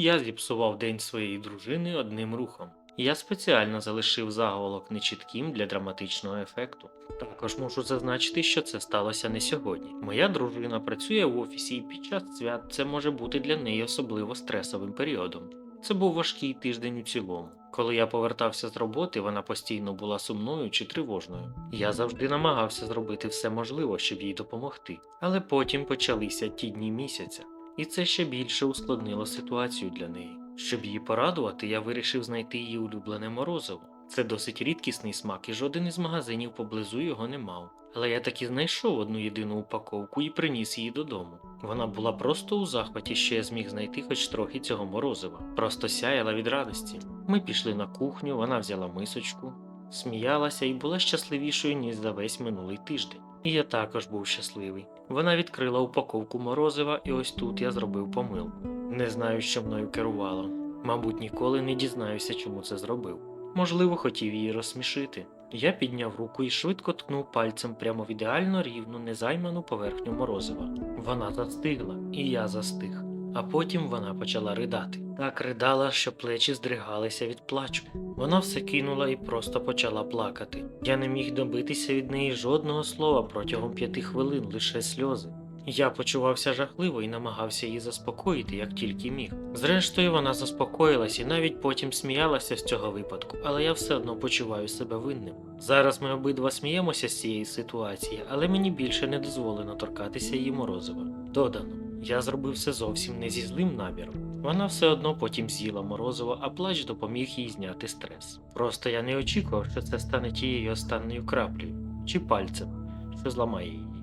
Я зіпсував день своєї дружини одним рухом. Я спеціально залишив заголовок нечітким для драматичного ефекту. Також мушу зазначити, що це сталося не сьогодні. Моя дружина працює в офісі, і під час свят це може бути для неї особливо стресовим періодом. Це був важкий тиждень у цілому. Коли я повертався з роботи, вона постійно була сумною чи тривожною. Я завжди намагався зробити все можливе, щоб їй допомогти. Але потім почалися ті дні місяця, і це ще більше ускладнило ситуацію для неї. Щоб її порадувати, я вирішив знайти її улюблене морозиво. Це досить рідкісний смак, і жоден із магазинів поблизу його не мав. Але я таки знайшов одну єдину упаковку і приніс її додому. Вона була просто у захваті, що я зміг знайти хоч трохи цього морозива. Просто сяяла від радості. Ми пішли на кухню, вона взяла мисочку, сміялася і була щасливішою, ніж за весь минулий тиждень. І я також був щасливий. Вона відкрила упаковку морозива, і ось тут я зробив помилку. Не знаю, що мною керувало. Мабуть, ніколи не дізнаюся, чому це зробив. Можливо, хотів її розсмішити. Я підняв руку і швидко ткнув пальцем прямо в ідеально рівну незайману поверхню морозива. Вона застигла, і я застиг. А потім вона почала ридати. Так ридала, що плечі здригалися від плачу. Вона все кинула і просто почала плакати. Я не міг добитися від неї жодного слова протягом п'яти хвилин, лише сльози. Я почувався жахливо і намагався її заспокоїти, як тільки міг. Зрештою, вона заспокоїлась і навіть потім сміялася з цього випадку, але я все одно почуваю себе винним. Зараз ми обидва сміємося з цієї ситуації, але мені більше не дозволено торкатися її морозива. Додано, я зробив це зовсім не зі злим наміром. Вона все одно потім з'їла морозиво, а плач допоміг їй зняти стрес. Просто я не очікував, що це стане тією останньою краплею чи пальцем, що зламає її.